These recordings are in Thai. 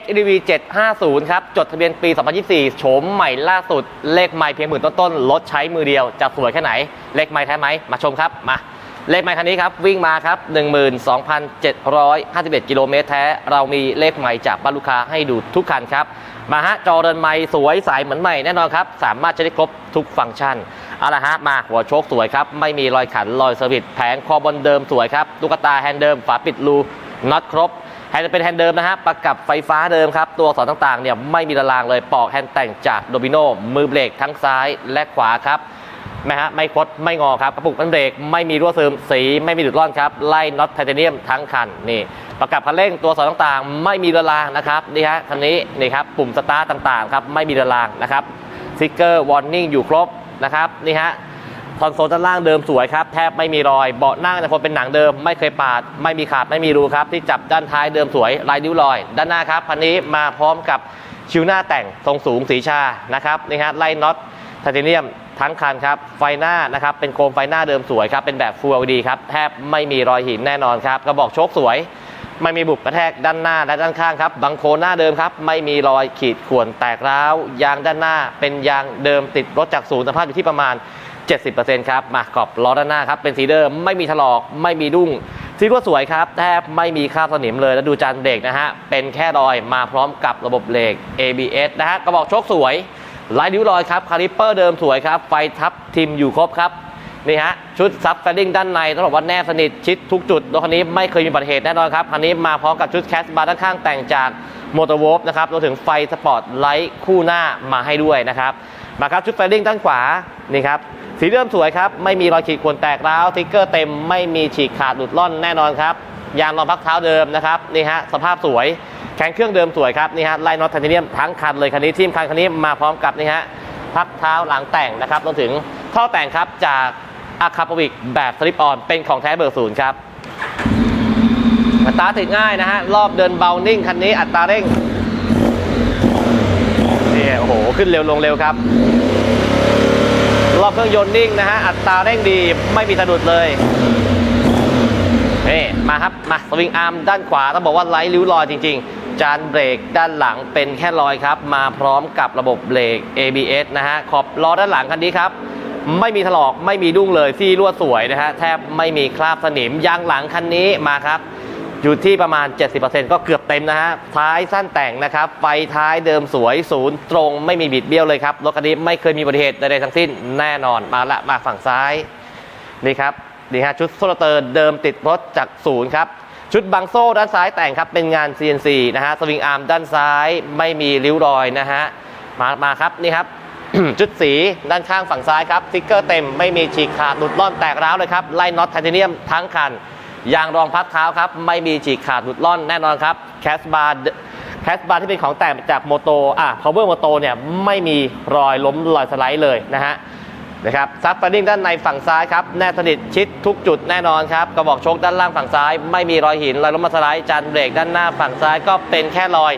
XDV 750 ครับ จดทะเบียนปี 2024 โฉมใหม่ล่าสุด เลขไม่เพียงหมื่นต้นๆ รถใช้มือเดียว จะสวยแค่ไหน เลขไม่แท้ไหม มาชมครับ มา เลขไมค์คันนี้ครับ วิ่งมาครับ 12,751 กิโลเมตรแท้ เรามีเลขไมค์จากบ้านลูกค้าให้ดูทุกคันครับ มาฮะ จอเรือนไมค์สวยใสเหมือนใหม่แน่นอนครับ สามารถใช้ได้ครบทุกฟังก์ชันเอาละฮะ มาหัวโชคสวยครับ ไม่มีรอยขัน รอยเซอร์วิสแผงคอบนเดิมสวยครับตุ๊กตาแฮนด์เดิม ฝาปิดรูน็อตครบ แฮนด์เป็นแฮนด์เดิมนะฮะประกับไฟฟ้าเดิมครับ ตัวอักษรต่างๆเนี่ยไม่มีละลางเลยปอกแฮนด์แต่งจากโดมิโนมือเบรกทั้งซ้ายและขวาครับนะฮะไม่คดไม่งอครับกระปุกมันเบรกไม่มีรั่วซึมสีไม่มีดุดร่อนครับไล่น็อตไทเทเนียมทั้งคันนี่ประกับคันเร่งตัวสอนต่างๆ ไม่มีระลางนะครับนี่ฮะคันนี้นี่ครับปุ่มสตาร์ทต่างๆครับไม่มีระลางนะครับสติ๊กเกอร์วอร์นิ่งอยู่ครบนะครับนี่ฮะ คอนโซลด้านล่างเดิมสวยครับแทบไม่มีรอยเบาะนั่งแต่คนเป็นหนังเดิมไม่เคยปาด ไม่มีขาดไม่มีรูครับ ที่จับด้านท้ายเดิมสวยลายนิ้วรอย ด้านหน้าครับคันนี้มาพร้อมกับชิวหน้าแต่งทรงสูงสีชานะครับนี่ฮะไล่น็อตไทเทเนียมทั้งคันครับไฟหน้านะครับเป็นโคมไฟหน้าเดิมสวยครับเป็นแบบ Full LED ครับแทบไม่มีรอยหินแน่นอนครับกระบอกโชคสวยไม่มีบุบกระแทกด้านหน้าและด้านข้างครับบังโคลหน้าเดิมครับ ไม่มีรอยขีดข่วนแตกร้าว ยางด้านหน้าเป็นยางเดิมติดรถจากศูนย์สภาพอยู่ที่ประมาณ 70%ครับมาขอบล้อด้านหน้าครับเป็นสีเดิมไม่มีถลอกไม่มีดุ้งซีรั่วสวยครับแทบไม่มีคราบสนิมเลยแล้วดูจานเบรกนะฮะเป็นแค่รอยมาพร้อมกับระบบเบรก ABS นะฮะกระบอกโชคสวยลายนิ้วรอยครับคาลิปเปอร์เดิมสวยครับไฟทับทิมอยู่ครบครับนี่ฮะชุดซับแฟลดิ้งด้านในต้องบอกว่าแนบสนิทชิดทุกจุดรถคันนี้ไม่เคยมีอุบัติเหตุแน่นอนครับคันนี้มาพร้อมกับชุดแคสบาร์ด้านข้างแต่งจากมอเตอร์วอฟนะครับรวมถึงไฟสปอร์ตไลท์คู่หน้ามาให้ด้วยนะครับมาครับชุดแฟลดิ้งด้านขวานี่ครับ สีเดิมสวยครับ ไม่มีรอยขีดข่วนแตกร้าวติ๊กเกอร์เต็มไม่มีฉีกขาดหลุดล่อนแน่นอนครับยางรองพักเท้าเดิมนะครับนี่ฮะสภาพสวยแข็งเครื่องเดิมสวยครับนี่ฮะไล่น็อตไทเทเนียมทั้งคันเลยคันนี้ทีมคันคันนี้มาพร้อมกับนี่ฮะพักเท้าหลังแต่งนะครับรวมถึงท่อแต่งครับจากอาคาปวิกแบบสลิปออนเป็นของแท้เบอร์ศูนย์ครับอัตราติดง่ายนะฮะรอบเดินเบานิ่งคันนี้อัตราเร่งนี่โอ้โหขึ้นเร็วลงเร็วครับ รอบเครื่องยนต์นิ่งนะฮะ อัตราเร่งดีไม่มีสะดุดเลยนี่มาครับ มาสวิงอาร์มด้านขวาต้องบอกว่าไร้ริ้วรอยจริง ๆ จานเบรกด้านหลังเป็นแค่รอยครับ มาพร้อมกับระบบเบรก ABS นะฮะ ขอบล้อด้านหลังคันนี้ครับ ไม่มีถลอกไม่มีดุ้งเลยที่รั่วสวยนะฮะแทบไม่มีคราบสนิมยางหลังคันนี้มาครับ อยู่ที่ประมาณ 70%ก็เกือบเต็มนะฮะ ท้ายสั้นแต่งนะครับ ไฟท้ายเดิมสวยศูนย์ตรงไม่มีบิดเบี้ยวเลยครับ รถคันนี้ไม่เคยมีอุบัติเหตุใดๆทั้งสิ้นแน่นอน มาละมาฝั่งซ้าย นี่ครับ นี่ฮะชุดโซลเตอร์เดิมติดรถจากศูนย์ครับ ชุดบังโซ่ด้านซ้ายแต่งครับ เป็นงาน CNC นะฮะ สวิงอาร์มด้านซ้ายไม่มีริ้วรอยนะฮะ มา มาครับนี่ครับชุดสีด้านข้างฝั่งซ้ายครับสติ๊กเกอร์เต็มไม่มีฉีกขาดหลุดล่อนแตกร้าวเลยครับไล่น็อตไทเทเนียมทั้งคัน ยางรองพักเท้าครับ ไม่มีฉีกขาดหลุดล่อนแน่นอนครับแคสบาร์แคสบาร์ที่เป็นของแต่งจากโมโตอะ power โมโตเนี่ยไม่มีรอยล้มรอยสไลด์เลยนะฮะนะครับซับฟาดิ้งด้านในฝั่งซ้ายครับแน่สนิทชิดทุกจุดแน่นอนครับกระบอกโชคด้านล่างฝั่งซ้าย ไม่มีรอยหินรอยล้มมาสไลด์จานเบรกด้านหน้าฝั่งซ้ายก็เป็นแค่รอย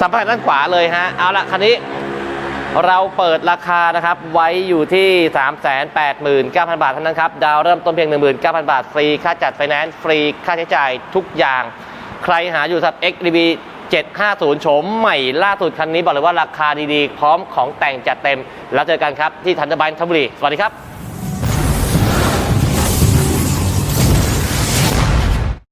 สัมผัสด้านขวาเลยฮะเอาละคันนี้ เราเปิดราคานะครับไว้อยู่ที่ 389,000 บาทเท่านั้นครับ ดาวเริ่มต้นเพียง 19,000 บาท ฟรีค่าจัดไฟแนนซ์ฟรีค่าใช้จ่ายทุกอย่าง ใครหาอยู่ครับ XDB 750 โฉมใหม่ล่าสุดคันนี้บอกเลยว่าราคาดีๆ พร้อมของแต่งจัดเต็ม แล้วเจอกันครับที่ทันเดอร์บันทบุรี สวัสดีครับ